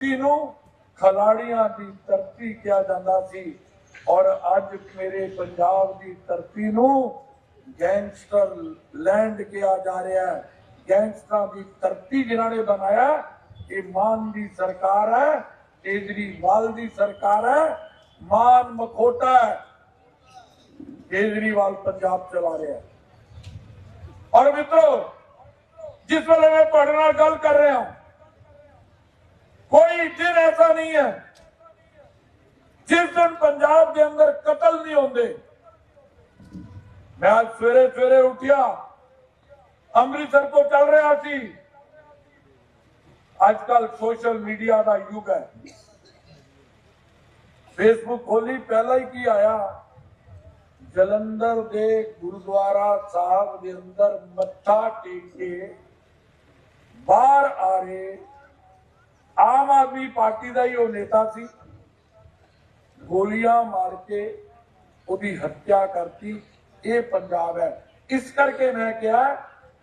ਧਰਤੀ ਖਿਲਾੜੀਆਂ ਦੀ ਧਰਤੀ ਕਿਹਾ ਜਾਂਦਾ ਸੀ। ਔਰ ਅੱਜ ਮੇਰੇ ਪੰਜਾਬ ਦੀ ਧਰਤੀ ਨੂੰ ਗੈਂਗਸਟਰ ਲੈਂਡ ਕਿਹਾ ਜਾ ਰਿਹਾ ਹੈ। ਗੈਂਗਸਟਰਾਂ ਦੀ ਧਰਤੀ ਜਿਨ੍ਹਾਂ ਨੇ ਬਣਾਇਆ, ਇਹ ਮਾਨ ਦੀ ਸਰਕਾਰ ਹੈ, ਕੇਜਰੀਵਾਲ ਦੀ ਸਰਕਾਰ ਹੈ, ਮਾਨ ਮਖੋਟਾ ਹੈ। ਕੇਜਰੀਵਾਲ ਪੰਜਾਬ ਚਲਾ ਰਿਹਾ ਹੈ। ਔਰ ਮਿੱਤਰੋ, ਜਿਸ ਵੇਲੇ ਮੈਂ ਤੁਹਾਡੇ ਨਾਲ ਗੱਲ ਕਰ ਰਿਹਾ ਹਾਂ ਕੋਈ ਦਿਨ ਐਸਾ ਨਹੀਂ ਹੈ। ਜਿਸ ਦਿਨ ਪੰਜਾਬ ਦੇ ਅੰਦਰ ਕਤਲ ਨਹੀਂ ਹੁੰਦੇ, ਮੈਂ ਅੱਜ ਸਵੇਰੇ ਸਵੇਰੇ ਉੱਠਿਆ। ਅੰਮ੍ਰਿਤਸਰ ਤੋਂ ਚੱਲ ਰਿਹਾ ਸੀ। ਅੱਜ ਕੱਲ ਸੋਸ਼ਲ ਮੀਡੀਆ ਦਾ ਯੁੱਗ ਹੈ। ਫੇਸਬੁੱਕ ਖੋਲੀ, ਪਹਿਲਾਂ ਹੀ ਕੀ ਆਇਆ? ਜਲੰਧਰ ਦੇ ਗੁਰਦੁਆਰਾ ਸਾਹਿਬ ਦੇ ਅੰਦਰ ਮੱਥਾ ਟੇਕ ਕੇ ਬਾਹਰ ਆ ਰਹੇ ਆਮ ਆਦਮੀ ਪਾਰਟੀ ਦਾ ਹੀ ਉਹ ਨੇਤਾ ਸੀ। ਗੋਲੀਆਂ ਮਾਰ ਕੇ ਉਹਦੀ ਹੱਤਿਆ ਕਰਤੀ। ਇਹ ਪੰਜਾਬ ਹੈ। ਇਸ ਕਰਕੇ ਮੈਂ ਕਿਹਾ,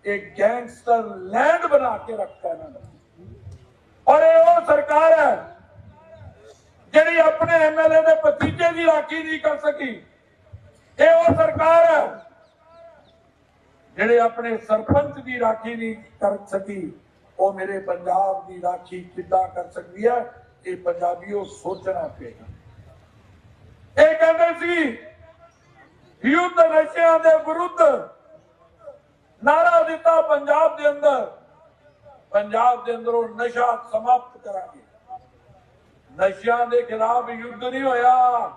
ਇਹ ਗੈਂਗਸਟਰ ਲੈਂਡ ਬਣਾ ਕੇ ਰੱਖਿਆ ਇਹਨਾਂ ਨੇ। ਔਰ ਇਹ ਉਹ ਸਰਕਾਰ ਹੈ, ਜਿਹੜੀ ਆਪਣੇ ਐਮਐਲਏ ਦੇ ਭਤੀਜੇ ਦੀ ਰਾਖੀ ਨਹੀਂ ਕਰ ਸਕੀ। ਇਹ ਉਹ ਸਰਕਾਰ ਹੈ, ਜਿਹੜੇ ਆਪਣੇ ਸਰਪੰਚ ਦੀ ਰਾਖੀ ਨਹੀਂ ਕਰ ਸਕੀ। ਉਹ ਮੇਰੇ ਪੰਜਾਬ ਦੀ ਰਾਖੀ ਕਿੱਦਾਂ ਕਰ ਸਕਦੀ ਹੈ ਇਹ ਪੰਜਾਬੀਓ ਸੋਚਣਾ ਪਏਗਾ। ਇਹ ਕਹਿੰਦੇ ਸੀ, ਯੁੱਧ ਨਸ਼ਿਆਂ ਦੇ ਵਿਰੁੱਧ ਨਾਰਾ ਦਿੱਤਾ ਪੰਜਾਬ ਦੇ ਅੰਦਰ। ਪੰਜਾਬ ਦੇ ਅੰਦਰੋਂ ਨਸ਼ਾ ਸਮਾਪਤ ਕਰਾਂਗੇ। ਨਸ਼ਿਆਂ ਦੇ ਖਿਲਾਫ ਯੁੱਧ ਨਹੀਂ ਹੋਇਆ।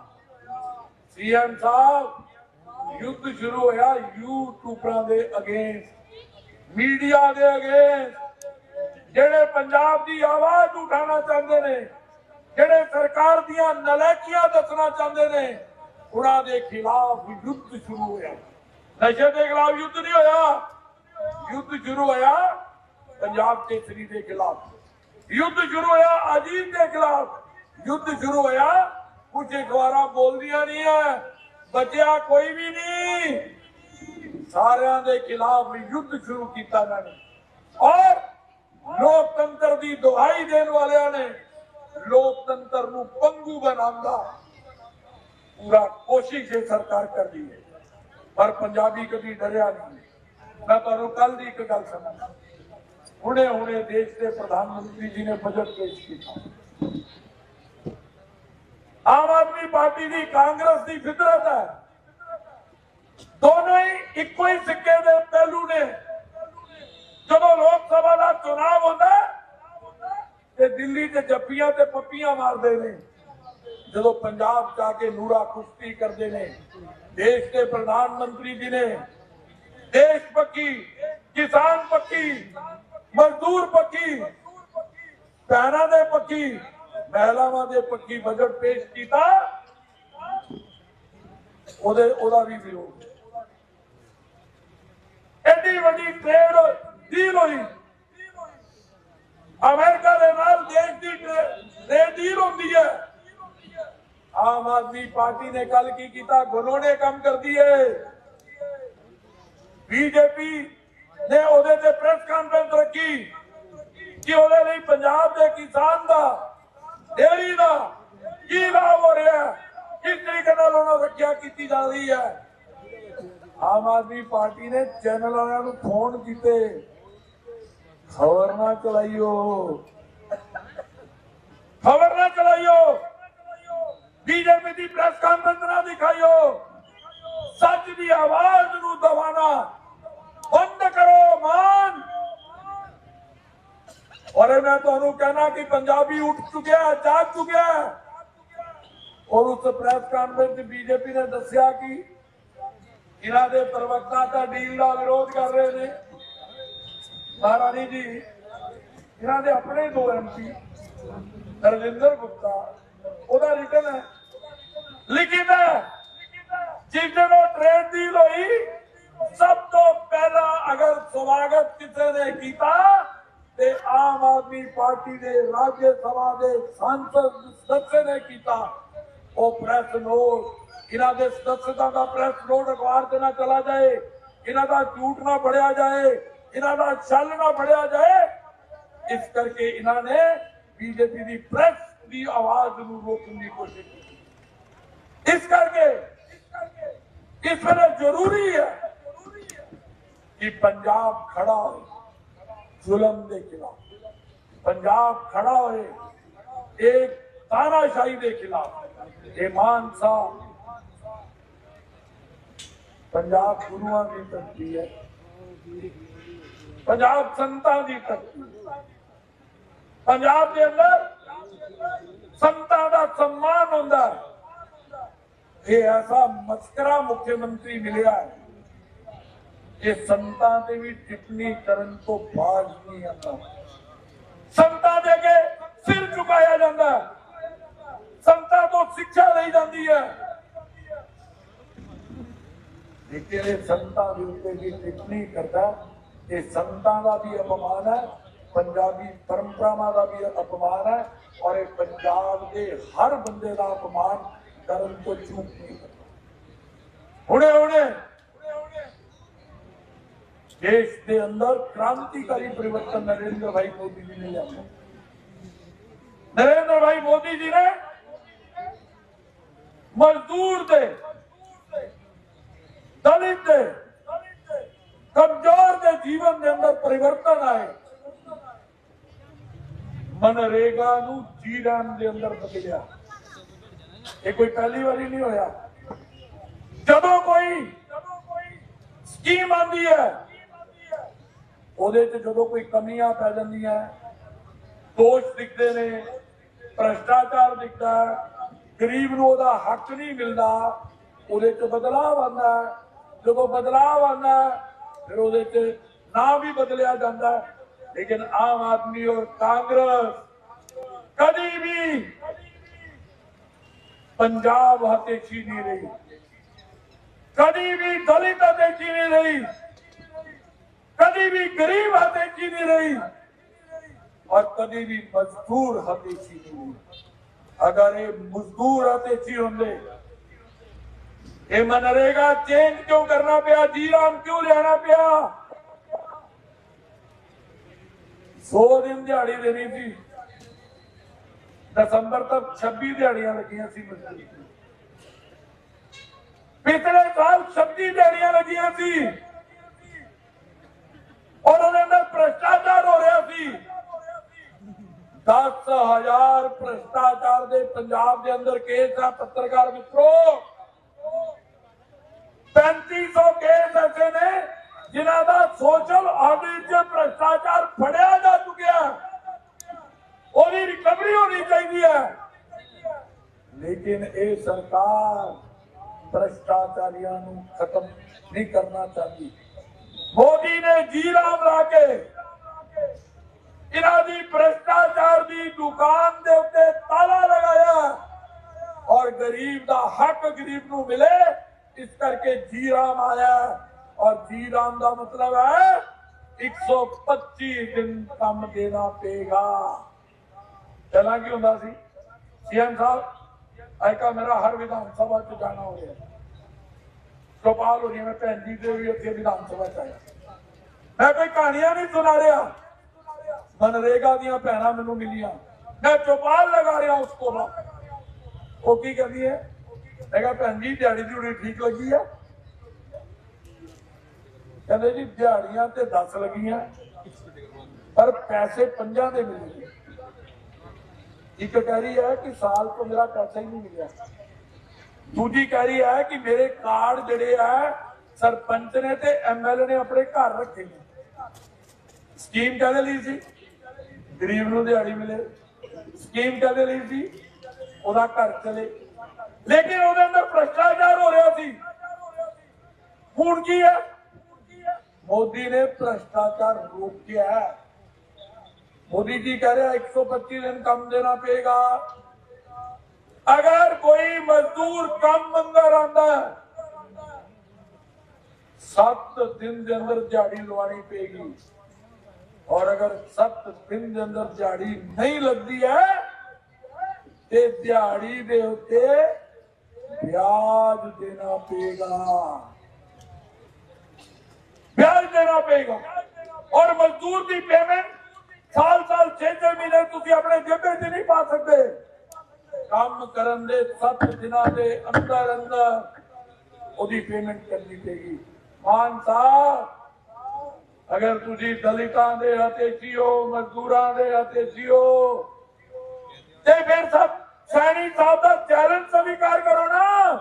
ਸੀਐਮ ਸਾਹਿਬ, ਯੁੱਧ ਸ਼ੁਰੂ ਹੋਇਆ ਯੂਟਿਊਬਰਾਂ ਦੇ ਅਗੇਂਸਟ, ਮੀਡੀਆ ਦੇ ਅਗੇਂਸਟ। ਜਿਹੜੇ ਪੰਜਾਬ ਦੀ ਆਵਾਜ਼ ਉਠਾਉਣਾ ਚਾਹੁੰਦੇ ਨੇ, ਜਿਹੜੇ ਸਰਕਾਰ ਦੀਆਂ ਨਲਾਇਕੀਆਂ ਦੱਸਣਾ ਚਾਹੁੰਦੇ ਨੇ, ਉਹਨਾਂ ਦੇ ਖਿਲਾਫ ਯੁੱਧ ਸ਼ੁਰੂ ਹੋਇਆ। ਨਸ਼ੇ ਦੇ ਖਿਲਾਫ ਯੁੱਧ ਨਹੀਂ ਹੋਇਆ। ਯੁੱਧ ਸ਼ੁਰੂ ਹੋਇਆ ਪੰਜਾਬ ਕੇਸਰੀ ਦੇ ਖਿਲਾਫ। ਯੁੱਧ ਸ਼ੁਰੂ ਹੋਇਆ ਅਜੀਤ ਦੇ ਖਿਲਾਫ। ਯੁੱਧ ਸ਼ੁਰੂ ਹੋਇਆ, ਕੁਝ ਅਖਬਾਰਾਂ ਬੋਲਦੀਆਂ ਨਹੀਂ ਐ, ਬਚਿਆ ਕੋਈ ਵੀ ਨਹੀਂ। ਸਾਰਿਆਂ ਦੇ ਖਿਲਾਫ ਯੁੱਧ ਸ਼ੁਰੂ ਕੀਤਾ ਇਹਨਾਂ ਨੇ। ਔਰ ਲੋਕਤੰਤਰ ਦੀ ਦੁਹਾਈ ਦੇਣ ਵਾਲਿਆਂ ਨੇ ਲੋਕਤੰਤਰ ਨੂੰ ਪੰਗੂ ਬਣਾਉਣ ਦਾ ਪੂਰਾ ਕੋਸ਼ਿਸ਼ ਇਹ ਸਰਕਾਰ ਕਰਦੀ ਹੈ। ਪਰ ਪੰਜਾਬੀ ਕਦੀ ਡਰਿਆ ਨਹੀਂ। ਮੈਂ ਤੁਹਾਨੂੰ ਕੱਲ ਦੀ ਇੱਕ ਗੱਲ ਸੁਣਾਉਂਦਾ ਹੁਣੇ ਹੁਣੇ ਦੇਸ਼ ਦੇ ਪ੍ਰਧਾਨ ਮੰਤਰੀ ਜੀ ਨੇ ਬਜਟ ਪੇਸ਼ ਕੀਤਾ। ਆਮ ਆਦਮੀ ਪਾਰਟੀ ਦੀ ਕਾਂਗਰਸ ਦੀ ਫਿਤਰਤ ਹੈ। ਦੋਨੋਂ ਹੀ ਇੱਕੋ ਹੀ ਸਿੱਕੇ ਦੇ ਪਹਿਲੂ ਨੇ। ਜਦੋਂ ਲੋਕ ਸਭਾ ਹੁੰਦਾ ਤੇ ਦਿੱਲੀ ਤੇ ਜੱਫੀਆਂ ਤੇ ਪੱਪੀਆਂ ਮਾਰਦੇ ਨੇ। ਜਦੋਂ ਪੰਜਾਬ ਜਾ ਕੇ ਨੂਰਾ ਕੁਸ਼ਤੀ ਕਰਦੇ ਨੇ, ਦੇਸ਼ ਦੇ ਪ੍ਰਧਾਨ ਮੰਤਰੀ ਜੀ ਨੇ, ਦੇਸ਼ ਪੱਕੀ, ਕਿਸਾਨ ਪੱਕੀ, ਮਜ਼ਦੂਰ ਪੱਕੀ, ਪੈਰਾਂ ਦੇ ਪੱਕੀ, ਮਹਿਲਾਵਾਂ ਦੇ ਪੱਕੀ ਬਜਟ ਪੇਸ਼ ਕੀਤਾ, ਉਹਦੇ ਉਹਦਾ ਵੀ ਵਿਰੋਧ। ਐਡੀ ਵੱਡੀ ਟ੍ਰੇਡ ਡੀਲ ਹੋਈ। ਅਮਰੀਕਾ ਦੇ ਨਾਲ ਦੇਸ਼ ਦੀ ਟ੍ਰੇਡ ਡੀਲ ਹੁੰਦੀ ਹੈ। ਆਮ ਆਦਮੀ ਪਾਰਟੀ ਨੇ ਕੱਲ ਕੀ ਕੀਤਾ? ਗਨੋਨੇ ਕੰਮ ਕਰਦੀ ਹੈ ਬੀਜੇਪੀ ਨੇ ਉਹਦੇ ਤੇ ਪ੍ਰੈਸ ਕਾਨਫਰੰਸ ਰੱਖੀ ਕਿ ਉਹਦੇ ਲਈ ਪੰਜਾਬ ਦੇ ਕਿਸਾਨ ਦਾ ਡੇਰੀ ਦਾ ਕੀ ਲਾਭ ਹੋ ਰਿਹਾ ਕਿਸ ਤਰੀਕੇ ਨਾਲ ਉਹਨਾਂ ਰੱਖਿਆ ਕੀਤੀ ਜਾ ਰਹੀ ਹੈ? ਆਮ ਆਦਮੀ ਪਾਰਟੀ ਨੇ ਚੈਨਲ ਵਾਲਿਆਂ ਨੂੰ ਫੋਨ ਕੀਤੇ। ਖਬਰ ਨਾ ਚਲਾਈਓ। ਖਬਰ ਨਾ ਚਲਾਈਓ। ਬੀਜੇਪੀ ਦੀ ਪ੍ਰੈਸ ਕਾਨਫਰੰਸ ਨਾ ਦਿਖਾਈਓ। ਸੱਚ ਦੀ ਆਵਾਜ਼ ਨੂੰ ਦਬਾਣਾ ਬੰਦ ਕਰੋ ਮਾਨ। ਔਰ ਮੈਂ ਤੁਹਾਨੂੰ ਕਹਿਣਾ ਕਿ ਪੰਜਾਬੀ ਉੱਠ ਚੁੱਕਿਆ ਹੈ, ਜਾਗ ਚੁੱਕਿਆ ਔਰ ਉਸ ਪ੍ਰੈਸ ਕਾਨਫਰੰਸ ਚ ਬੀਜੇਪੀ ਨੇ ਦੱਸਿਆ ਕਿ ਇਹਨਾਂ ਦੇ ਪ੍ਰਵਕਤਾ ਤਾਂ ਡੀਲ ਦਾ ਵਿਰੋਧ ਕਰ ਰਹੇ ਨੇ। ਮਹਾਰਾਣੀ ਜੀ, ਇਹਨਾਂ ਦੇ ਆਪਣੇ ਦੋ ਐਮਪੀ ਰਜਿੰਦਰ ਗੁਪਤਾ, ਉਹਦਾ ਰਿਟਨ ਹੈ। ਲਿਖਿਤ ਹੈ। ਜਿਸ ਉਹ ਟ੍ਰੇਡ ਡੀਲ ਹੋਈ ਸਭ ਤੋਂ ਪਹਿਲਾਂ ਅਗਰ ਸਵਾਗਤ ਕਿਸੇ ਨੇ ਕੀਤਾ, ਤੇ ਆਮ ਆਦਮੀ ਪਾਰਟੀ ਦੇ ਰਾਜ ਸਭਾ ਦੇ ਸੰਸਦ ਸਦस्य ਨੇ ਕੀਤਾ। ਉਹ ਪ੍ਰੈਸ ਨੋਟ ਇਹਨਾਂ ਦੇ ਸਦੱਸਤਾ ਦਾ ਪ੍ਰੈਸ ਨੋਟ ਅਖਬਾਰ ਤੇ ਨਾ ਚਲਾ ਜਾਏ, ਇਹਨਾਂ ਦਾ ਝੂਠ ਨਾ ਫੜਿਆ ਜਾਏ। ਇਹਨਾਂ ਦਾ ਛਲ ਨਾ ਫੜਿਆ ਜਾਏ ਇਸ ਕਰਕੇ ਇਹਨਾਂ ਨੇ ਬੀਜੇਪੀ ਦੀ ਪ੍ਰੈਸ ਦੀ ਆਵਾਜ਼ ਨੂੰ ਰੋਕਣ ਦੀ ਕੋਸ਼ਿਸ਼ ਕੀਤੀ ਇਸ ਕਰਕੇ ਇਸ ਵੇਲੇ ਜ਼ਰੂਰੀ ਹੈ ਕਿ ਪੰਜਾਬ ਖੜਾ ਹੋਏ ਜ਼ੁਲਮ ਦੇ ਖਿਲਾਫ ਪੰਜਾਬ ਖੜਾ ਹੋਏ ਇੱਕ ਤਾਨਾਸ਼ਾਹੀ ਦੇ ਖਿਲਾਫ ਇਹ ਮਾਨ ਸਾਹਿਬ ਪੰਜਾਬ ਗੁਰੂਆਂ ਦੀ ਧਰਤੀ ਹੈ ਪੰਜਾਬ ਸੰਤਾਂ ਦੀ ਧਰਤੀ। ਪੰਜਾਬ ਦੇ ਅੰਦਰ ਸੰਤਾਂ ਦਾ ਸਨਮਾਨ ਹੁੰਦਾ ਇਹ ਐਸਾ ਮਸਕਰਾ ਮੁੱਖ ਮੰਤਰੀ ਮਿਲਿਆ ਹੈ। ਇਹ ਸੰਤਾਂ ਤੇ ਵੀ ਟਿੱਪਣੀ ਕਰਨ ਤੋਂ ਬਾਅਦ ਨਹੀਂ ਆਉਂਦਾ ਸੰਤਾਂ ਦੇ ਅੱਗੇ ਸਿਰ ਝੁਕਾਇਆ ਜਾਂਦਾ ਹੈ। ਸੰਤਾਂ ਤੋਂ ਸਿੱਖਿਆ ਲਈ ਜਾਂਦੀ ਹੈ। ਲੇਕਿਨ ਇਹ ਸੰਤਾਂ ਦੇ ਉੱਤੇ ਵੀ ਟਿੱਪਣੀ ਕਰਦਾ ਇਹ ਸੰਤਾਂ ਦਾ ਵੀ ਅਪਮਾਨ ਹੈ ਪੰਜਾਬੀ ਪਰੰਪਰਾਵਾਂ ਦਾ ਵੀ ਅਪਮਾਨ ਹੈ ਔਰ ਇਹ ਪੰਜਾਬ ਦੇ ਹਰ ਬੰਦੇ ਦਾ ਅਪਮਾਨ ਕਰਨ ਤੋਂ ਚੂਕ ਨਹੀਂ ਕਰਦਾ ਹੁਣੇ ਹੁਣੇ ਦੇਸ਼ ਦੇ ਅੰਦਰ ਕ੍ਰਾਂਤੀਕਾਰੀ ਪਰਿਵਰਤਨ ਨਰਿੰਦਰ ਭਾਈ ਮੋਦੀ ਜੀ ਨੇ ਲਿਆਂਦਾ ਨਰਿੰਦਰ ਭਾਈ ਮੋਦੀ ਜੀ ਨੇ ਮਜ਼ਦੂਰ ਦੇ ਦਲਿਤ ਦੇ ਕਮਜ਼ੋਰ ਦੇ ਜੀਵਨ ਦੇ ਅੰਦਰ ਪਰਿਵਰਤਨ ਆਏ ਮਨਰੇਗਾ ਨੂੰ ਜੀਵਨ ਦੇ ਅੰਦਰ ਬਦਲਿਆ ਇਹ ਕੋਈ ਪਹਿਲੀ ਵਾਰੀ ਨਹੀਂ ਹੋਇਆ ਜਦੋਂ ਕੋਈ ਸਕੀਮ ਆਂਦੀ ਹੈ, ਉਹਦੇ ਚ ਜਦੋਂ ਕੋਈ ਕਮੀਆਂ ਪੈ ਜਾਂਦੀਆਂ, ਦੋਸ਼ ਦਿਖਦੇ ਨੇ, ਭ੍ਰਸ਼ਟਾਚਾਰ ਦਿਖਦਾ, ਗਰੀਬ ਨੂੰ ਉਹਦਾ ਹੱਕ ਨਹੀਂ ਮਿਲਦਾ, ਉਹਦੇ ਚ ਬਦਲਾਅ ਆਉਂਦਾ ਹੈ। ਜਦੋਂ ਬਦਲਾਅ ਆਉਂਦਾ ਫਿਰ ਉਹਦੇ ਚ ਨਾ ਵੀ ਬਦਲਿਆ ਜਾਂਦਾ ਹੈ। ਲੇਕਿਨ ਆਮ ਆਦਮੀ ਔਰ ਕਾਂਗਰਸ ਕਦੀ ਵੀ ਪੰਜਾਬ ਹਤੇਸ਼ੀ ਨਹੀਂ ਰਹੀ ਕਦੀ ਵੀ ਦਲਿਤ ਹਤੇਸ਼ੀ ਨਹੀਂ ਰਹੀ ਕਦੀ ਵੀ ਗਰੀਬ ਹਤੇਸ਼ੀ ਨਹੀਂ ਰਹੀ और कभी भी मजदूर हतेशी नहीं हुई अगर ये मजदूर हतेशी होंगे ਇਹ ਮਨਰੇਗਾ, ਚੇਂਜ ਕਿਉਂ ਕਰਨਾ ਪਿਆ? ਜੀਰਾਮ ਕਿਉਂ ਲਿਆਣਾ ਪਿਆ? ਸੋ ਦਿਨ ਦਿਹਾੜੀ ਦੇਣੀ ਸੀ ਦਸੰਬਰ ਤੱਕ 26 ਦਿਹਾੜੀਆਂ ਲੱਗੀਆਂ ਸੀ ਮਜ਼ਦੂਰੀ ਪਿਛਲੇ ਸਾਲ 26 ਦਿਹਾੜੀਆਂ ਲੱਗੀਆਂ ਸੀ। ਉਹਨਾਂ ਦੇ ਅੰਦਰ ਭ੍ਰਸ਼ਟਾਚਾਰ ਹੋ ਰਿਹਾ ਸੀ। 10000 ਭ੍ਰਸ਼ਟਾਚਾਰ ਦੇ ਪੰਜਾਬ ਦੇ ਅੰਦਰ ਕੇਸ ਆ ਪੱਤਰਕਾਰ ਮਿੱਤਰੋ। 3500 ਕੇਸ ਐਸੇ ਨੇ ਜਿਨ੍ਹਾਂ ਦਾ ਸੋਸ਼ਲ ਆਡਿਟ 'ਚ ਭ੍ਰਸ਼ਟਾਚਾਰ ਫੜਿਆ ਜਾ ਚੁੱਕਿਆ। ਉਹਦੀ ਰਿਕਵਰੀ ਹੋਣੀ ਚਾਹੀਦੀ ਹੈ। ਲੇਕਿਨ ਇਹ ਸਰਕਾਰ ਭ੍ਰਸ਼ਟਾਚਾਰੀਆਂ ਨੂੰ ਖਤਮ ਨਹੀਂ ਕਰਨਾ ਚਾਹੁੰਦੀ। ਮੋਦੀ ਨੇ ਜੀਰਾ ਕੇ ਇਹਨਾਂ ਦੀ ਭ੍ਰਸ਼ਟਾਚਾਰ ਦੀ ਦੁਕਾਨ ਦੇ ਉੱਤੇ ਤਾਲਾ ਲਗਾਇਆ ਔਰ ਗਰੀਬ ਦਾ ਹੱਕ ਗਰੀਬ ਨੂੰ ਮਿਲੇ। ਇਸ ਕਰਕੇ ਜੀ ਰਾਮ ਆਇਆ ਔਰ ਜੀ ਰਾਮ ਦਾ ਮਤਲਬ ਹੈ 125 ਦਿਨ ਕੰਮ ਦੇਣਾ ਪਏਗਾ। ਪਹਿਲਾਂ ਕੀ ਹੁੰਦਾ ਸੀ? ਸੀਐਮ ਸਾਹਿਬ ਐਕਾ ਮੇਰਾ ਹਰ ਵਿਧਾਨ ਸਭਾ ਚ ਜਾਣਾ ਹੋ ਰਿਹਾ ਗੋਪਾਲ ਹੋਣੀ ਮੈਂ ਭੈਣ ਜੀ ਦੇ ਵੀ ਉੱਥੇ ਵਿਧਾਨ ਸਭਾ ਚ ਆਇਆ। ਮੈਂ ਕੋਈ ਕਹਾਣੀਆਂ ਨਹੀਂ ਸੁਣਾ ਰਿਹਾ। ਮਨਰੇਗਾ ਦੀਆਂ ਭੈਣਾਂ ਮੈਨੂੰ ਮਿਲੀਆਂ। ਮੈਂ ਚੌਪਾਲ ਲਗਾ ਰਿਹਾ ਉਸ ਕੋਲ। ਉਹ ਕੀ ਕਹਿੰਦੀ ਹੈ? ਮੈਂ ਕਿਹਾ ਭੈਣ ਜੀ, ਦਿਹਾੜੀ ਦਿਹੜੀ ਠੀਕ ਲੱਗੀ ਆ? ਕਹਿੰਦੇ ਜੀ, ਦਿਹਾੜੀਆਂ ਤੇ 10 ਲੱਗੀਆਂ, ਪਰ ਪੈਸੇ ਪੰਜਾਂ ਦੇ ਮਿਲੇ। ਇੱਕ ਕਹਿ ਰਹੀ ਹੈ ਕਿ ਸਾਲ ਤੋਂ ਮੇਰਾ ਪੈਸਾ ਹੀ ਨਹੀਂ ਮਿਲਿਆ। ਦੂਜੀ ਕਹਿ ਰਹੀ ਹੈ ਕਿ ਮੇਰੇ ਕਾਰਡ ਜਿਹੜੇ ਆ, ਸਰਪੰਚ ਨੇ ਤੇ ਐਮਐਲਏ ਨੇ ਆਪਣੇ ਘਰ ਰੱਖੇ ਨੇ। ਸਕੀਮ ਕਾਹਦੇ ਲਈ ਸੀ? ਗਰੀਬ ਨੂੰ ਦਿਹਾੜੀ ਮਿਲੇ। ਸਕੀਮ ਕਾਹਦੇ ਲਈ ਸੀ? ਉਹਦਾ ਘਰ ਚਲੇ। ਲੇਕਿਨ ਉਹਦੇ ਅੰਦਰ ਭ੍ਰਸ਼ਟਾਚਾਰ ਹੋ ਰਿਹਾ ਸੀ ਹੁਣ ਕੀ ਹੈ ਮੋਦੀ ਨੇ ਭ੍ਰਸ਼ਟਾਚਾਰ ਰੋਕਿਆ ਹੈ। मोदी जी कह रहे हैं 125 दिन कम देना पड़ेगा अगर कोई मजदूर कम अंदर आंदा है सत्त दिन के अंदर दिहाड़ी लवानी पेगी और अगर सत्त दिन के अंदर दिहाड़ी नहीं लगती है ते दिहाड़ी दे उत्ते ਵਿਆਜ ਦੇਣਾ ਪਏਗਾ। ਵਿਆਜ ਦੇਣਾ ਪਏਗਾ। ਔਰ ਮਜ਼ਦੂਰ ਦੀ ਪੇਮੈਂਟ ਸਾਲ ਸਾਲ 6-6 ਮਹੀਨੇ ਤੁਸੀਂ ਆਪਣੇ ਜੇਬੇ 'ਚ ਨਹੀਂ ਪਾ ਸਕਦੇ। ਕੰਮ ਕਰਨ ਦੇ 7 ਦਿਨਾਂ ਦੇ ਅੰਦਰ ਅੰਦਰ ਉਹਦੀ ਪੇਮੈਂਟ ਕਰਨੀ ਪਏਗੀ। ਮਾਨ ਸਾਹਿਬ, ਅਗਰ ਤੁਸੀਂ ਦਲਿਤਾਂ ਦੇ ਅਤੇ ਜੀਓ, ਮਜ਼ਦੂਰਾਂ ਦੇ ਅਤੇ ਜੀਓ, ਤੇ ਫਿਰ ਸਭ ਸੈਣੀ ਸਾਹਿਬ ਦਾ ਚੈਲੰਜ ਸਵੀਕਾਰ ਕਰੋ ਨਾ।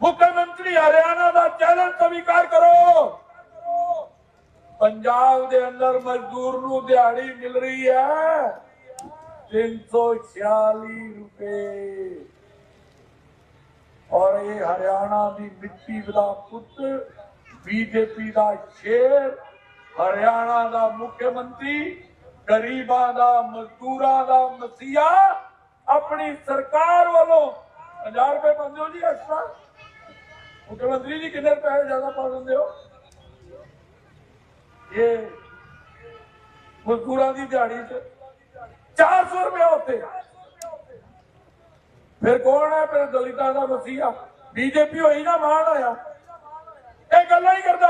ਮੁੱਖ ਮੰਤਰੀ ਹਰਿਆਣਾ ਦਾ ਚੈਲੰਜ ਸਵੀਕਾਰ ਕਰੋ। ਪੰਜਾਬ ਦੇ ਅੰਦਰ ਮਜ਼ਦੂਰ ਨੂੰ ਦਿਹਾੜੀ ਮਿਲ ਰਹੀ ਹੈ। 346 ਰੁਪਏ। ਔਰ ਇਹ ਹਰਿਆਣਾ ਦੀ ਮਿੱਟੀ ਦਾ ਪੁੱਤ, ਬੀਜੇਪੀ ਦਾ ਸ਼ੇਰ, ਹਰਿਆਣਾ ਦਾ ਮੁੱਖ ਮੰਤਰੀ ਗਰੀਬਾਂ ਦਾ, ਮਜ਼ਦੂਰਾਂ ਦਾ, ਮਸੀਹਾ ਆਪਣੀ ਸਰਕਾਰ ਵੱਲੋਂ 50 ਰੁਪਏ ਪਾਉਂਦੇ ਹੋ ਜੀ ਐਕਸਟਰਾ ਮੁੱਖ ਮੰਤਰੀ ਜੀ ਕਿੰਨੇ ਰੁਪਏ ਜ਼ਿਆਦਾ ਪਾ ਦਿੰਦੇ ਹੋ? ਇਹ ਮਜ਼ਦੂਰਾਂ ਦੀ ਦਿਹਾੜੀ ਚ 400 ਰੁਪਏ ਉੱਤੇ ਫਿਰ ਕੌਣ ਹੈ ਫਿਰ ਦਲਿਤਾਂ ਦਾ ਮਸੀਹਾ? ਬੀਜੇਪੀ ਹੋਈ ਨਾ ਮਾਣ ਆਇਆ ਇਹ ਗੱਲਾਂ ਹੀ ਕਰਦਾ।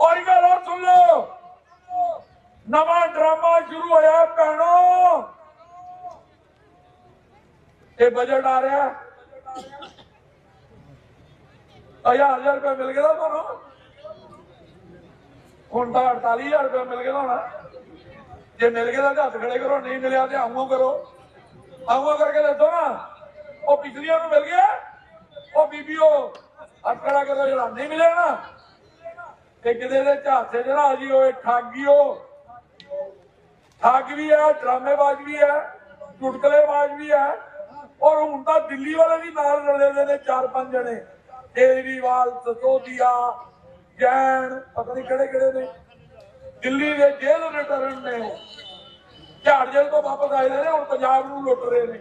ਔਰ ਇੱਕ ਗੱਲ ਹੋਰ ਸੁਣ ਲਓ। ਨਵਾਂ ਡਰਾਮਾ ਸ਼ੁਰੂ ਹੋਇਆ, ਭੈਣੋ। ਇਹ ਬਜਟ ਆ ਰਿਹਾ। ਹਜ਼ਾਰ ਹਜ਼ਾਰ ਰੁਪਏ ਮਿਲ ਗਿਆ ਤੁਹਾਨੂੰ। ਹੁਣ ਤਾਂ 48000 ਰੁਪਏ ਮਿਲ ਗਿਆ ਹੋਣਾ। ਜੇ ਮਿਲ ਗਿਆ ਤਾਂ ਹੱਥ ਖੜੇ ਕਰੋ, ਨਹੀਂ ਮਿਲਿਆ ਤੇ ਆਉਂਗੋ ਕਰੋ। ਆਉਂਗੋ ਕਰਕੇ ਦੱਸੋ ਨਾ, ਉਹ ਪਿਛਲੀਆਂ ਨੂੰ ਮਿਲ ਗਿਆ? ਉਹ ਬੀਬੀਓ, ਹੱਥ ਖੜਾ ਕਰੋ ਜਿਹੜਾ ਨਹੀਂ ਮਿਲਿਆ ਨਾ। ਤੇ ਕਿਤੇ ਦੇ ਝਾਸੇ ਜਿਹੜਾ ਜੀ ਉਹ ਠਾਗੀਓ ਠੱਗ ਵੀ ਹੈ, ਡਰਾਮੇਬਾਜ਼ ਵੀ ਹੈ, ਚੁਟਕਲੇਬਾਜ਼ ਵੀ ਹੈ। ਔਰ ਹੁਣ ਤਾਂ ਦਿੱਲੀ ਵਾਲੇ ਵੀ ਨਾਲ ਰਲੇ ਹੋਏ ਨੇ ਚਾਰ ਪੰਜ ਜਣੇ। ਕੇਜਰੀਵਾਲ ਸਸੋਦੀਆ ਜੈਨ, ਪਤਾ ਨਹੀਂ ਕਿਹੜੇ ਕਿਹੜੇ ਨੇ। ਦਿੱਲੀ ਦੇ ਜੇਲ੍ਹ ਰਿਟਰਨ ਨੇ ਝਾੜ ਜੇਲ੍ਹ ਤੋਂ ਵਾਪਸ ਆਏ ਨੇ ਹੁਣ ਪੰਜਾਬ ਨੂੰ ਲੁੱਟ ਰਹੇ ਨੇ।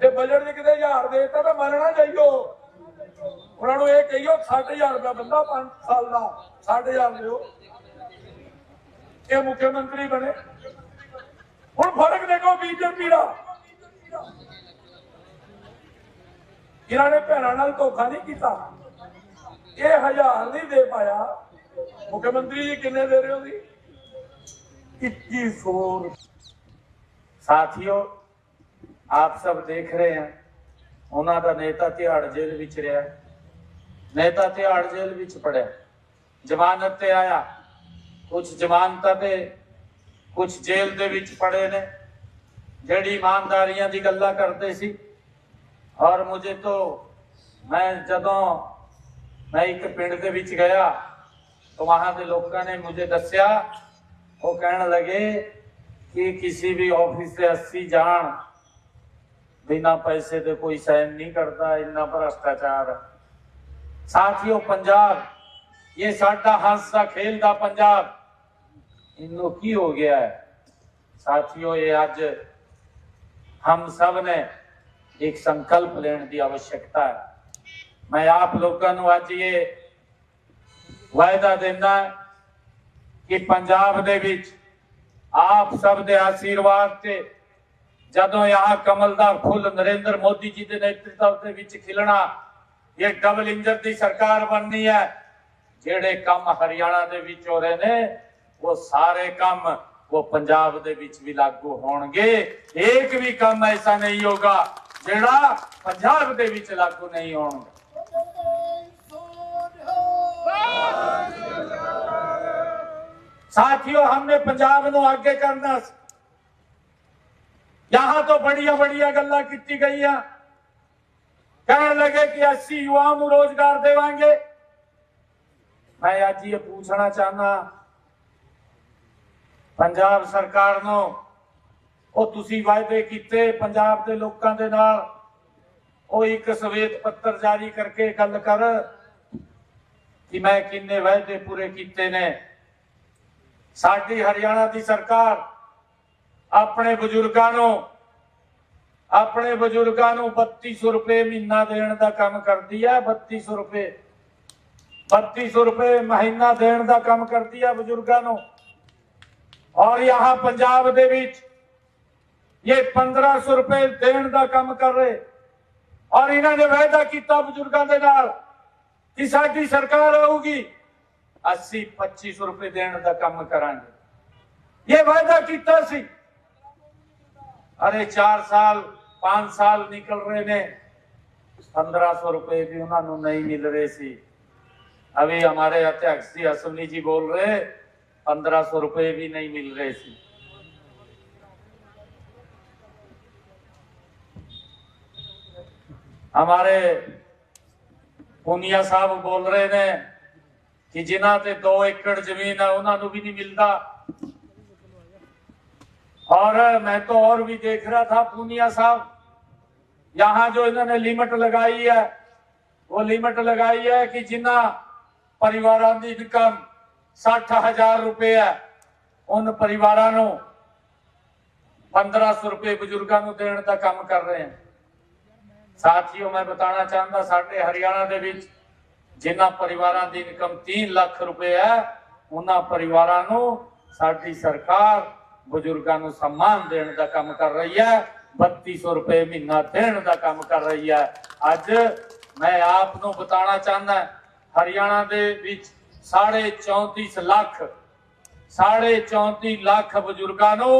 ਤੇ ਬਜਟ ਦੇ ਕਿਤੇ ਹਜ਼ਾਰ ਦੇ ਦਿੱਤਾ ਤਾਂ ਮੰਨਣਾ ਚਾਹੀਓ ਉਹਨਾਂ ਨੂੰ ਇਹ ਕਹੀਓ 60000 ਰੁਪਇਆ ਬੰਦਾ 5 ਸਾਲ ਦਾ 60000 ਦਿਓ। ਇਹ ਮੁੱਖ ਮੰਤਰੀ ਬਣੇ। ਹੁਣ ਫ਼ਰਕ ਦੇਖੋ ਬੀਜੇਪੀ ਦਾ। ਇਹਨਾਂ ਨੇ ਭੈਣਾਂ ਨਾਲ ਧੋਖਾ ਨਹੀਂ ਕੀਤਾ। ਇਹ ਹਜ਼ਾਰ ਨਹੀਂ ਦੇ ਪਾਇਆ। ਮੁੱਖ ਮੰਤਰੀ ਜੀ ਕਿੰਨੇ ਦੇ ਰਹੇ ਹੋ ਜੀ? 2100 ਸਾਥੀਓ, ਆਪ ਸਭ ਦੇਖ ਰਹੇ ਹਨ ਉਹਨਾਂ ਦਾ ਨੇਤਾ ਤਿਹਾੜ ਜੇਲ੍ਹ ਵਿੱਚ ਰਿਹਾ। ਨੇਤਾ ਤਿਹਾੜ ਜੇਲ੍ਹ ਵਿੱਚ ਪੜਿਆ। ਜ਼ਮਾਨਤ ਤੇ ਆਇਆ। ਕੁਝ ਜ਼ਮਾਨਤਾਂ ਤੇ ਕੁਝ ਜੇਲ੍ਹ ਦੇ ਵਿੱਚ ਪੜੇ ਨੇ। ਜਿਹੜੀ ਇਮਾਨਦਾਰੀਆਂ ਦੀ ਗੱਲਾਂ ਕਰਦੇ ਸੀ। ਔਰ ਮੁਝੇ ਤੋਂ ਮੈਂ ਜਦੋਂ ਮੈਂ ਇੱਕ ਪਿੰਡ ਦੇ ਵਿੱਚ ਗਿਆ, ਤਾਂ ਵਹਾਂ ਦੇ ਲੋਕਾਂ ਨੇ ਮੁਝੇ ਦੱਸਿਆ, ਉਹ ਕਹਿਣ ਲੱਗੇ ਕਿ ਕਿਸੇ ਵੀ ਆਫਿਸ ਦੇ 80 ਜਾਣ ਬਿਨਾ ਪੈਸੇ ਦੇ ਕੋਈ ਸਾਈਨ ਨਹੀਂ ਕਰਦਾ, ਇੰਨਾ ਭ੍ਰਸ਼ਟਾਚਾਰ। ਹੈ। ਸਾਥੀਓ, ਪੰਜਾਬ, ਇਹ ਸਾਡਾ ਹੱਸਦਾ ਖੇਲਦਾ ਪੰਜਾਬ। ਇਹਨੂੰ ਕੀ ਹੋ ਗਿਆ ਹੈ ਸਾਥੀਓ ਇਹ ਅੱਜ ਹਮ ਸਭ ਨੇ ਇੱਕ ਸੰਕਲਪ ਲੈਣ ਦੀ आवश्यकता ਹੈ ਮੈਂ ਆਪ ਲੋਕਾਂ ਨੂੰ ਅੱਜ ਇਹ ਵਾਅਦਾ ਦਿੰਦਾ ਕਿ ਪੰਜਾਬ ਦੇ ਵਿੱਚ ਆਪ ਸਭ ਦੇ ਆਸ਼ੀਰਵਾਦ ਤੇ ਜਦੋਂ यहाँ ਕਮਲ ਦਾ ਫੁੱਲ ਨਰਿੰਦਰ ਮੋਦੀ ਜੀ ਦੇ ਨੇਤਰਤਵ ਦੇ ਵਿੱਚ ਖਿਲਣਾ ਇਹ ਡਬਲ ਇੰਜਨ ਦੀ ਸਰਕਾਰ ਬਣਨੀ ਹੈ ਜਿਹੜੇ ਕੰਮ ਹਰਿਆਣਾ ਦੇ ਵਿੱਚ ਹੋ ਰਹੇ ਨੇ ਉਹ ਸਾਰੇ ਕੰਮ ਉਹ ਪੰਜਾਬ ਦੇ ਵਿੱਚ ਵੀ ਲਾਗੂ ਹੋਣਗੇ ਇੱਕ ਵੀ ਕੰਮ ਐਸਾ ਨਹੀਂ ਹੋਗਾ ਜਿਹੜਾ ਪੰਜਾਬ ਦੇ ਵਿੱਚ ਲਾਗੂ ਨਹੀਂ ਹੋਣਗਾ साथियों हमने पंजाब ਨੂੰ ਅੱਗੇ ਕਰਨਾ ਸੀ यहाँ तो बढ़िया बढ़िया गल्ला की गई है कहने लगे कि 80 युवाओं ਨੂੰ ਰੋਜ਼ਗਾਰ ਦੇਵਾਂਗੇ ਮੈਂ ਅੱਜ ਇਹ ਪੁੱਛਣਾ ਚਾਹਨਾ ਪੰਜਾਬ ਸਰਕਾਰ ਨੂੰ, ਉਹ ਤੁਸੀਂ ਵਾਅਦੇ ਕੀਤੇ ਪੰਜਾਬ ਦੇ ਲੋਕਾਂ ਦੇ ਨਾਲ। ਉਹ ਇੱਕ ਸਵੇਤ ਪੱਤਰ ਜਾਰੀ ਕਰਕੇ ਗੱਲ ਕਰ ਕਿ ਮੈਂ ਕਿੰਨੇ ਵਾਅਦੇ ਪੂਰੇ ਕੀਤੇ ਨੇ। ਸਾਡੀ ਹਰਿਆਣਾ ਦੀ ਸਰਕਾਰ ਆਪਣੇ ਬਜ਼ੁਰਗਾਂ ਨੂੰ, ਆਪਣੇ ਬਜ਼ੁਰਗਾਂ ਨੂੰ 3200 ਰੁਪਏ ਮਹੀਨਾ ਦੇਣ ਦਾ ਕੰਮ ਕਰਦੀ ਹੈ 3200 ਰੁਪਏ। 3200 ਰੁਪਏ ਮਹੀਨਾ ਦੇਣ ਦਾ ਕੰਮ ਕਰਦੀ ਹੈ ਬਜ਼ੁਰਗਾਂ ਨੂੰ। ਔਰ यहाँ ਪੰਜਾਬ ਦੇ ਵਿੱਚ ਇਹ 1500 ਰੁਪਏ ਦੇਣ ਦਾ ਕੰਮ ਕਰ ਰਹੇ ਔਰ ਇਹਨਾਂ ਨੇ ਵਾਅਦਾ ਕੀਤਾ ਬਜ਼ੁਰਗਾਂ ਦੇ ਨਾਲ ਕਿ ਸਾਡੀ ਸਰਕਾਰ ਆਊਗੀ 80 2500 ਰੁਪਏ ਦੇਣ ਦਾ ਕੰਮ ਕਰਾਂਗੇ ਇਹ ਵਾਅਦਾ ਕੀਤਾ ਸੀ ਅਰੇ 4 ਸਾਲ 5 ਸਾਲ ਨਿਕਲ ਰਹੇ ਨੇ 1500 रुपए भी उन्होंने नहीं मिल रहे सी अभी हमारे अध्यक्ष जी असमनी जी बोल रहे 1500 रुपए भी नहीं मिल रहे सी हमारे पुनिया साहब बोल रहे ने कि जिन्हों दो एकड़ ज़मीन है उन्होंने भी नहीं मिलता और मैं तो और भी देख रहा था पूनिया साहब, यहाँ जो इन्होंने लिमिट लगाई है, वो लिमिट लगाई है कि जिन्ना परिवार की इनकम 60000 ਰੁਪਇਆ ਉਹਨਾਂ ਪਰਿਵਾਰਾਂ ਨੂੰ 1500 ਰੁਪਏ ਬਜ਼ੁਰਗਾਂ ਨੂੰ ਦੇਣ ਦਾ ਕੰਮ ਕਰ ਰਹੇ ਹਾਂ। ਸਾਥੀਓ, ਮੈਂ ਬਤਾਣਾ ਚਾਹੁੰਦਾ, ਸਾਡੇ ਹਰਿਆਣਾ ਦੇ ਵਿੱਚ ਜਿਨ੍ਹਾਂ ਪਰਿਵਾਰਾਂ ਦੀ ਇਨਕਮ 3 ਲੱਖ ਰੁਪਏ ਹੈ ਉਹਨਾਂ ਪਰਿਵਾਰਾਂ ਨੂੰ ਸਾਡੀ ਸਰਕਾਰ ਬਜ਼ੁਰਗਾਂ ਨੂੰ ਸਨਮਾਨ ਦੇਣ ਦਾ ਕੰਮ ਕਰ ਰਹੀ ਹੈ 3200 ਰੁਪਏ ਮਹੀਨਾ ਦੇਣ ਦਾ ਕੰਮ ਕਰ ਰਹੀ ਹੈ। ਅੱਜ ਮੈਂ ਆਪ ਨੂੰ ਬਤਾਣਾ ਚਾਹੁੰਦਾ, ਹਰਿਆਣਾ ਦੇ ਵਿੱਚ 34.5 ਲੱਖ 34.5 ਲੱਖ ਬਜ਼ੁਰਗਾਂ ਨੂੰ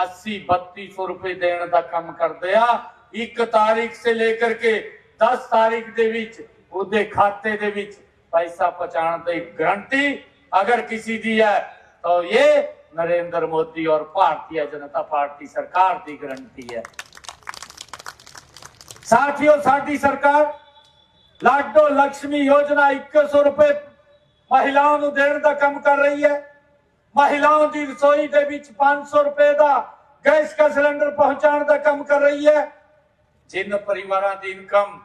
80 3200 ਰੁਪਏ ਦੇਣ ਦਾ ਕੰਮ ਕਰਦੇ ਆ। 1 ਤਾਰੀਖ ਸੇ ਲੈ ਕਰਕੇ 10 ਤਾਰੀਖ ਦੇ ਵਿੱਚ, ਉਹਦੇ ਖਾਤੇ ਦੇ ਵਿੱਚ ਪੈਸਾ ਪਹੁੰਚਾਉਣ ਦੀ ਗਾਰੰਟੀ ਅਗਰ ਕਿਸੇ ਦੀ ਹੈ, ਤਾਂ ਇਹ ਨਰਿੰਦਰ ਮੋਦੀ ਔਰ ਭਾਰਤੀ ਜਨਤਾ ਪਾਰਟੀ ਸਰਕਾਰ ਦੀ ਗਰੰਟੀ ਹੈ। ਸਾਥੀਓ, ਸਾਡੀ ਸਰਕਾਰ ਲਾਡੋ ਲక్ష్ਮੀ ਯੋਜਨਾ 2100 ਰੁਪਏ ਮਹਿਲਾਵਾਂ ਨੂੰ ਦੇਣ ਦਾ ਕੰਮ ਕਰ ਰਹੀ ਹੈ। ਮਹਿਲਾਵਾਂ ਦੀ ਰਸੋਈ ਦੇ ਵਿੱਚ 500 ਰੁਪਏ ਦਾ ਗੈਸ ਦਾ ਸਿਲੰਡਰ ਪਹੁੰਚਾਉਣ ਦਾ ਕੰਮ ਕਰ ਰਹੀ ਹੈ। ਜਿਨ ਪਰਿਵਾਰਾਂ ਦੀ ਇਨਕਮ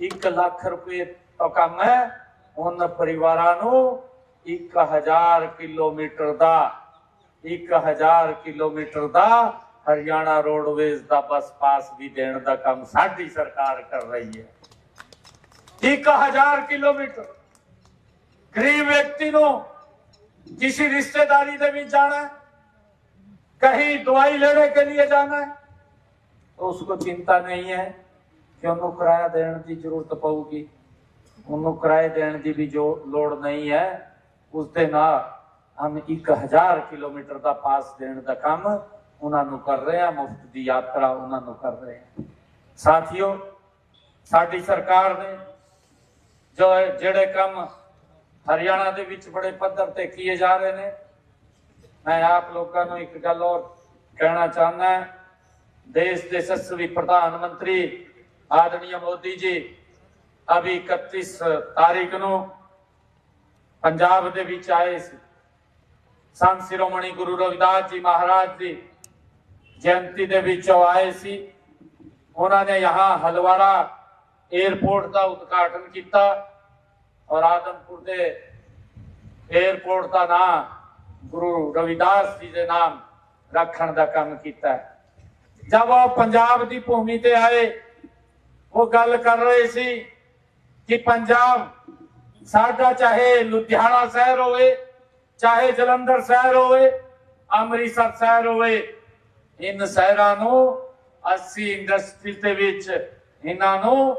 1 ਲੱਖ ਰੁਪਏ ਤੋਂ ਕਮ ਹੈ ਉਹਨਾਂ ਪਰਿਵਾਰਾਂ ਨੂੰ 1000 ਕਿਲੋਮੀਟਰ ਦਾ 1000 ਕਿਲੋਮੀਟਰ ਦਾ ਹਰਿਆਣਾ ਰੋਡਵੇਜ਼ ਦਾ ਬੱਸ ਪਾਸ ਵੀ ਦੇਣ ਦਾ ਕੰਮ ਸਾਡੀ ਸਰਕਾਰ ਕਰ ਰਹੀ ਹੈ। 1000 ਕਿਲੋਮੀਟਰ ਗਰੀਬ ਵਿਅਕਤੀ ਨੂੰ किसी रिश्तेदारी में भी जाना है कहीं दवाई लेने के लिए जाना है तो उसको चिंता नहीं है कि ਉਹਨੂੰ ਕਿਰਾਇਆ ਦੇਣ ਦੀ ਜ਼ਰੂਰਤ ਪਊਗੀ ਉਹਨੂੰ ਕਿਰਾਏ ਦੇਣ ਦੀ ਵੀ ਜੋ ਲੋੜ ਨਹੀਂ ਹੈ ਉਸ ਦੇ ਨਾਲ ਹਮ 1000 ਕਿਲੋਮੀਟਰ ਦਾ ਪਾਸ ਦੇਣ ਦਾ ਕੰਮ ਉਹਨਾਂ ਨੂੰ ਕਰ ਰਹੇ ਹਾਂ ਮੁਫਤ ਦੀ ਯਾਤਰਾ ਉਹਨਾਂ ਨੂੰ ਕਰ ਰਹੇ ਹਾਂ ਸਾਥੀਓ ਸਾਡੀ ਸਰਕਾਰ ਨੇ ਜੋ ਹੈ- ਜਿਹੜੇ ਕੰਮ ਹਰਿਆਣਾ ਦੇ ਵਿੱਚ ਬੜੇ ਪੱਧਰ ਤੇ ਕੀਏ ਜਾ ਰਹੇ ਨੇ। ਮੈਂ ਆਪ ਲੋਕਾਂ ਨੂੰ ਇੱਕ ਗੱਲ ਹੋਰ ਕਹਿਣਾ ਚਾਹੁੰਦਾ ਦੇਸ਼ ਦੇ ਸਸਵੀ ਪ੍ਰਧਾਨ ਮੰਤਰੀ ਆਦਰਣੀय ਮੋਦੀ ਜੀ, ਅਭੀ 31 ਤਾਰੀਖ ਨੂੰ ਪੰਜਾਬ ਦੇ ਵਿੱਚ ਆਏ ਸੀ। ਸੰਤ ਸਿਰੋਮਣੀ ਗੁਰੂ ਰਵਿਦਾਸ ਜੀ ਮਹਾਰਾਜ ਦੀ ਜਯੰਤੀ ਦੇ ਵਿੱਚ ਉਹ ਆਏ ਸੀ। ਉਹਨਾਂ ਨੇ ਯਹਾਂ ਹਲਵਾਰਾ 에ਅਰਪੋਰਟ ਦਾ ਉਦਘਾਟਨ ਕੀਤਾ। ਔਰ ਆਦਮਪੁਰ ਦੇ 에ਅਰਪੋਰਟ ਦਾ ਨਾਮ ਗੁਰੂ ਰਵਿਦਾਸ ਜੀ ਦੇ ਨਾਮ ਰੱਖਣ ਦਾ ਕੰਮ ਕੀਤਾ ਜਦ ਉਹ ਪੰਜਾਬ ਦੀ ਭੂਮੀ ਤੇ ਆਏ, ਉਹ ਗੱਲ ਕਰ ਰਹੇ ਸੀ ਕਿ ਪੰਜਾਬ ਸਾਡਾ ਚਾਹੇ ਲੁਧਿਆਣਾ ਸ਼ਹਿਰ ਹੋਵੇ, ਚਾਹੇ ਜਲੰਧਰ ਸ਼ਹਿਰ ਹੋਵੇ, ਅੰਮ੍ਰਿਤਸਰ ਸ਼ਹਿਰ ਹੋਵੇ, ਇਨ ਸ਼ਹਿਰਾਂ ਨੂੰ ਅਸੀਂ ਇੰਡਸਟਰੀ ਦੇ ਵਿੱਚ ਇਹਨਾਂ ਨੂੰ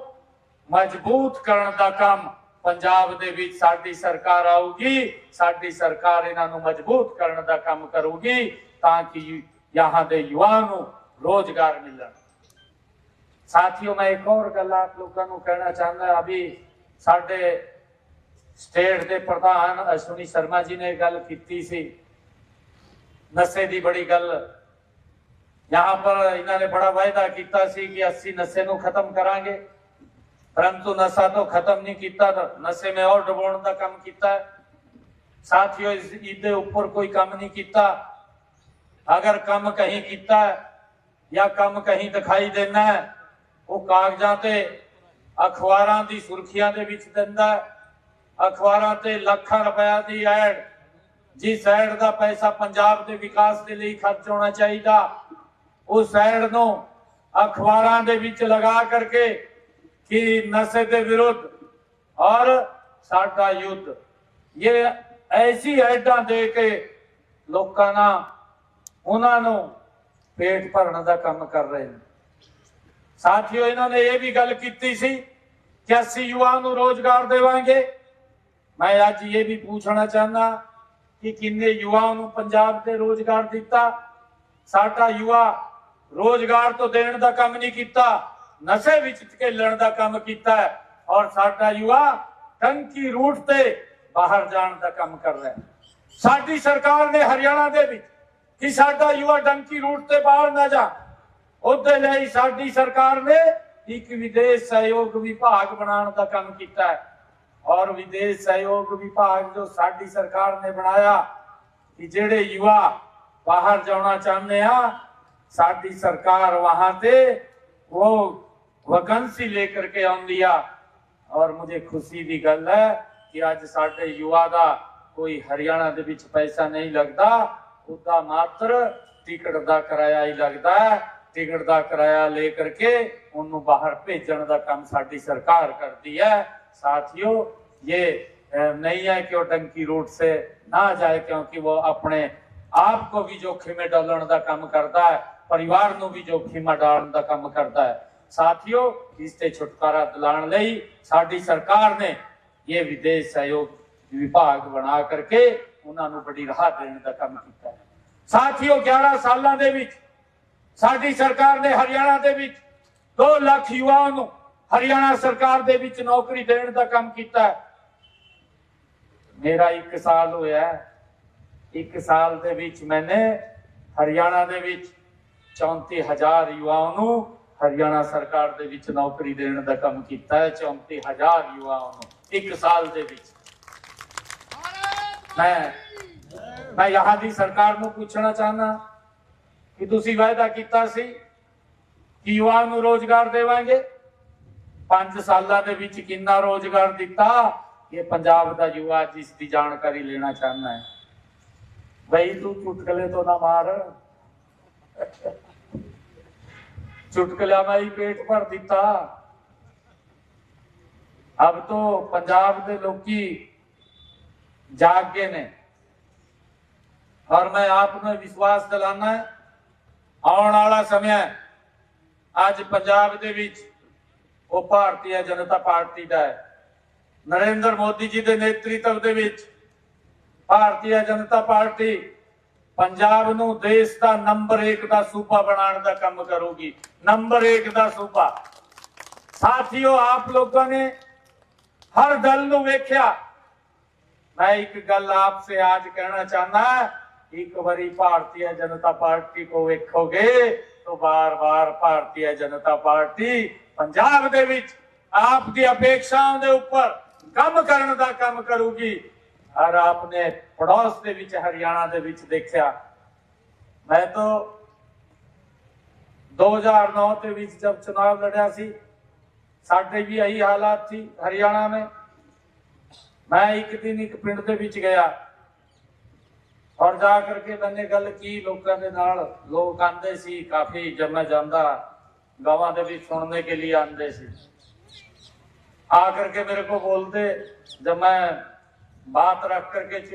ਮਜ਼ਬੂਤ ਕਰਨ ਦਾ ਕੰਮ ਪੰਜਾਬ ਦੇ ਵਿੱਚ ਸਾਡੀ ਸਰਕਾਰ ਆਊਗੀ, ਸਾਡੀ ਸਰਕਾਰ ਇਹਨਾਂ ਨੂੰ ਮਜ਼ਬੂਤ ਕਰਨ ਦਾ ਕੰਮ ਕਰੂਗੀ ਤਾਂ ਕਿ ਯਹਾਂ ਦੇ ਯੁਵਾ ਨੂੰ ਰੋਜ਼ਗਾਰ ਮਿਲਣ। ਸਾਥੀਓ, ਮੈਂ ਇੱਕ ਹੋਰ ਗੱਲ ਆਪ ਲੋਕਾਂ ਨੂੰ ਕਹਿਣਾ ਚਾਹੁੰਦਾ ਵੀ ਸਾਡੇ ਸਟੇਟ ਦੇ ਪ੍ਰਧਾਨ ਅਸ਼ਵਨੀ ਸ਼ਰਮਾ ਜੀ ਨੇ ਗੱਲ ਕੀਤੀ ਸੀ। ਨਸ਼ੇ ਦੀ ਬੜੀ ਗੱਲ। ਯਹਾਂ ਪਰ ਇਹਨਾਂ ਨੇ ਬੜਾ ਵਾਅਦਾ ਕੀਤਾ ਸੀ ਕਿ ਅਸੀਂ ਨਸ਼ੇ ਨੂੰ ਖਤਮ ਕਰਾਂਗੇ। ਪਰੰਤੂ ਨਸ਼ਾ ਤੋਂ ਖਤਮ ਨਹੀਂ ਕੀਤਾ ਨਸ਼ੇ ਮੈਂ ਹੋਰ ਡਬੋਣ ਦਾ ਕੰਮ ਕੀਤਾ। ਸਾਥੀਓ, ਇਸ ਦੇ ਉੱਪਰ ਕੋਈ ਕੰਮ ਨਹੀਂ ਕੀਤਾ। ਅਗਰ ਕੰਮ ਕਹੀਂ ਕੀਤਾ ਜਾਂ ਕੰਮ ਕਹੀਂ ਦਿਖਾਈ ਦੇਣਾ ਉਹ ਕਾਗਜ਼ਾਂ ਤੇ ਅਖਬਾਰਾਂ ਦੀ ਸੁਰਖੀਆਂ ਦੇ ਵਿੱਚ ਦਿੰਦਾ। ਅਖਬਾਰਾਂ ਤੇ ਲੱਖਾਂ ਰੁਪਇਆ ਦੀ ਐਡ ਜਿਸ ਐਡ ਦਾ ਪੈਸਾ ਪੰਜਾਬ ਦੇ ਵਿਕਾਸ ਦੇ ਲਈ ਖਰਚ ਹੋਣਾ ਚਾਹੀਦਾ, ਉਸ ਐਡ ਨੂੰ ਅਖਬਾਰਾਂ ਦੇ ਵਿੱਚ ਲਗਾ ਕਰਕੇ ਕਿ ਨਸ਼ੇ ਦੇ ਵਿਰੁੱਧ ਔਰ ਸਾਡਾ ਯੁੱਧ। ਇਹ ਐਸੀ ਐਡਾਂ ਦੇ ਕੇ ਲੋਕਾਂ ਨਾਲ ਉਹਨਾਂ ਨੂੰ ਪੇਟ ਭਰਨ ਦਾ ਕੰਮ ਕਰ ਰਹੇ ਨੇ। ਸਾਥੀਓ, ਇਹਨਾਂ ਨੇ ਇਹ ਵੀ ਗੱਲ ਕੀਤੀ ਸੀ ਕਿ ਅਸੀਂ ਯੁਵਾ ਨੂੰ ਰੋਜ਼ਗਾਰ ਦੇਵਾਂਗੇ। ਮੈਂ ਅੱਜ ਇਹ ਵੀ ਪੁੱਛਣਾ ਚਾਹੁੰਦਾ ਕਿ ਕਿੰਨੇ ਯੁਵਾ ਨੂੰ ਪੰਜਾਬ ਤੇ ਰੋਜ਼ਗਾਰ ਦਿੱਤਾ? ਸਾਡਾ ਯੁਵਾ ਰੋਜ਼ਗਾਰ ਤੋਂ ਦੇਣ ਦਾ ਕੰਮ ਨਹੀਂ ਕੀਤਾ। ਨਸ਼ੇ ਵਿੱਚ ਧਕੇਲਣ ਦਾ ਕੰਮ ਕੀਤਾ ਹੈ ਔਰ ਸਾਡਾ ਯੁਵਾ ਟੰਕੀ ਰੂਟ ਤੇ ਬਾਹਰ ਜਾਣ ਦਾ ਕੰਮ ਕਰ ਰਿਹਾ ਹੈ। ਸਾਡੀ ਸਰਕਾਰ ਨੇ ਹਰਿਆਣਾ ਦੇ ਵਿੱਚ ਕਿ ਸਾਡਾ ਯੁਵਾ ਡੰਕੀ ਰੂਟ ਤੇ ਬਾਹਰ ਨਾ ਜਾ ਉਹਦੇ ਲਈ ਸਾਡੀ ਸਰਕਾਰ ਨੇ ਇੱਕ ਵਿਦੇਸ਼ ਸਹਿਯੋਗ ਵਿਭਾਗ ਬਣਾਉਣ ਦਾ ਕੰਮ ਕੀਤਾ ਹੈ। ਔਰ ਵਿਦੇਸ਼ ਸਹਿਯੋਗ ਵਿਭਾਗ ਜੋ ਸਾਡੀ ਸਰਕਾਰ ਨੇ ਬਣਾਇਆ ਕਿ ਜਿਹੜੇ ਯੁਵਾ ਬਾਹਰ ਜਾਣਾ ਚਾਹੁੰਦੇ ਆ, ਸਾਡੀ ਸਰਕਾਰ ਵਹਾਂ ਤੇ ਉਹ ਵੈਕੰਸੀ लेकर के ਆਉਂਦੀ ਆ ਔਰ ਮੁਝੇ ਖੁਸ਼ੀ ਦੀ ਗੱਲ ਹੈ ਕਿ ਅੱਜ ਸਾਡੇ ਯੁਵਾ ਦਾ ਕੋਈ ਹਰਿਆਣਾ ਦੇ ਵਿੱਚ ਪੈਸਾ ਨਹੀਂ ਲੱਗਦਾ ਉਹਦਾ ਮਾਤਰ ਟਿਕਟ ਦਾ ਕਿਰਾਇਆ ਹੀ ਲੱਗਦਾ ਹੈ ਟਿਕਟ ਦਾ ਕਿਰਾਇਆ ਲੈ ਕਰਕੇ ਉਹਨੂੰ ਬਾਹਰ ਭੇਜਣ ਦਾ ਕੰਮ ਸਾਡੀ ਸਰਕਾਰ ਕਰਦੀ ਹੈ साथियों ये अ, नहीं है कि वो टंकी रूट से ना जाए क्योंकि वो अपने आप को भी जोखिम में डालने का काम करता है परिवार ਨੂੰ ਵੀ ਜੋਖਿਮ ਡਾਲਣ ਦਾ ਕੰਮ ਕਰਦਾ ਹੈ ਸਾਥੀਓ, ਇਸ ਤੇ ਛੁਟਕਾਰਾ ਦਿਲਾਉਣ ਲਈ ਸਾਡੀ ਸਰਕਾਰ ਨੇ ਇਹ ਵਿਦੇਸ਼ ਸਹਿਯੋਗ ਵਿਭਾਗ ਬਣਾ ਕਰਕੇ ਉਹਨਾਂ ਨੂੰ ਬੜੀ ਰਾਹਤ ਦੇਣ ਦਾ ਕੰਮ ਕੀਤਾ ਹੈ ਸਾਥੀਓ 11 ਸਾਲਾਂ ਦੇ ਵਿੱਚ ਸਾਡੀ ਸਰਕਾਰ ਨੇ ਹਰਿਆਣਾ ਦੇ ਵਿੱਚ 2 ਲੱਖ ਯੁਵਾਆਂ ਨੂੰ ਹਰਿਆਣਾ ਸਰਕਾਰ ਦੇ ਵਿੱਚ ਨੌਕਰੀ ਦੇਣ ਦਾ ਕੰਮ ਕੀਤਾ ਹੈ ਮੇਰਾ 1 ਸਾਲ ਹੋਇਆ ਹੈ। ਇੱਕ ਸਾਲ ਦੇ ਵਿੱਚ ਮੈਨੇ ਹਰਿਆਣਾ ਦੇ ਵਿੱਚ 34000 ਯੁਵਾਆਂ ਨੂੰ ਹਰਿਆਣਾ ਸਰਕਾਰ ਦੇ ਵਿੱਚ ਨੌਕਰੀ ਦੇਣ ਦਾ ਕੰਮ ਕੀਤਾ ਹੈ 34000 ਯੁਵਾਆਂ ਨੂੰ ਇੱਕ ਸਾਲ ਦੇ ਵਿੱਚ। ਮੈਂ ਮੈਂ ਯਹਾਂ ਦੀ ਸਰਕਾਰ ਨੂੰ ਪੁੱਛਣਾ ਚਾਹਨਾ ਕਿ ਤੁਸੀਂ ਵਾਅਦਾ ਕੀਤਾ ਸੀ ਕਿ ਯੁਵਾਆਂ ਨੂੰ ਰੋਜ਼ਗਾਰ ਦੇਵਾਂਗੇ। 5 ਸਾਲਾਂ ਦੇ ਵਿੱਚ ਕਿੰਨਾ ਰੋਜ਼ਗਾਰ ਦਿੱਤਾ? ਇਹ ਪੰਜਾਬ ਦਾ ਯੁਵਾ ਜਿਸ ਦੀ ਜਾਣਕਾਰੀ ਲੈਣਾ ਚਾਹੁੰਦਾ ਹੈ। ਬਈ ਤੂੰ ਚੁਟਕਲੇ ਤੋਂ ਨਾ ਮਾਰ। ਚੁਟਕਲਿਆਂ ਮੈਂ ਹੀ ਪੇਟ ਭਰ ਦਿੱਤਾ। ਅਬ ਤੋਂ ਪੰਜਾਬ ਦੇ ਲੋਕੀ ਜਾਗ ਗਏ ਨੇ। ਔਰ ਮੈਂ ਆਪ ਨੂੰ ਵਿਸ਼ਵਾਸ ਦਿਲਾਨਾ ਆਉਣ ਵਾਲਾ ਸਮਾਂ ਅੱਜ ਪੰਜਾਬ ਦੇ ਵਿੱਚ ਉਹ ਭਾਰਤੀ ਜਨਤਾ ਪਾਰਟੀ ਦਾ ਹੈ। ਨਰਿੰਦਰ ਮੋਦੀ ਜੀ ਦੇ ਨੇਤਰਤਵ ਦੇ ਵਿੱਚ ਭਾਰਤੀ ਜਨਤਾ ਪਾਰਟੀ। ਪੰਜਾਬ ਨੂੰ ਦੇਸ਼ ਦਾ ਨੰਬਰ 1 ਦਾ ਸੂਬਾ ਬਣਾਉਣ ਦਾ ਕੰਮ ਕਰੂਗੀ। ਨੰਬਰ 1 ਦਾ ਸੂਬਾ। ਸਾਥੀਓ, ਆਪ ਲੋਕਾਂ ਨੇ ਹਰ ਦਲ ਨੂੰ ਵੇਖਿਆ। ਮੈਂ ਇੱਕ ਗੱਲ ਆਪ ਸੇ ਆਜ ਕਹਿਣਾ ਚਾਹੁੰਦਾ ਇੱਕ ਵਾਰੀ ਭਾਰਤੀ ਜਨਤਾ ਪਾਰਟੀ ਕੋ ਵੇਖੋਗੇ ਤਾਂ ਬਾਰ-ਬਾਰ ਭਾਰਤੀ ਜਨਤਾ ਪਾਰਟੀ ਪੰਜਾਬ ਦੇ ਵਿੱਚ ਆਪ ਦੀ ਅਪੇક્ષਾਵਾਂ ਦੇ ਉੱਪਰ ਕੰਮ ਕਰਨ ਦਾ ਕੰਮ ਕਰੂਗੀ। ਔਰ ਆਪਨੇ ਪੜੋਸ ਦੇ ਵਿੱਚ, ਹਰਿਆਣਾ ਦੇ ਵਿੱਚ ਦੇਖਿਆ। ਮੈਂ ਤਾਂ 2009 ਦੇ ਵਿੱਚ ਜਦ ਚੋਣ ਲੜਿਆ ਸੀ, ਸਾਡੇ ਵੀ ਇਹੀ ਹਾਲਾਤ ਸੀ ਹਰਿਆਣਾ ਮੇ। ਮੈਂ ਇੱਕ ਦਿਨ ਇੱਕ ਪਿੰਡ ਦੇ ਵਿੱਚ ਗਿਆ ਔਰ ਜਾ ਕਰਕੇ ਮੈਨੇ ਗੱਲ ਕੀ ਲੋਕਾਂ ਦੇ ਨਾਲ। ਲੋਕ ਆਂਦੇ ਸੀ, ਕਾਫੀ ਜਦ ਮੈਂ ਜਾਂਦਾ, ਗਾਵਾਂ ਦੇ ਵਿੱਚ ਸੁਣਨੇ ਕੇ ਲਈ ਆਂਦੇ ਸੀ। ਆ ਕਰਕੇ ਮੇਰੇ ਕੋ ਬੋਲਦੇ, ਜਦ ਮੈਂ बात रख करके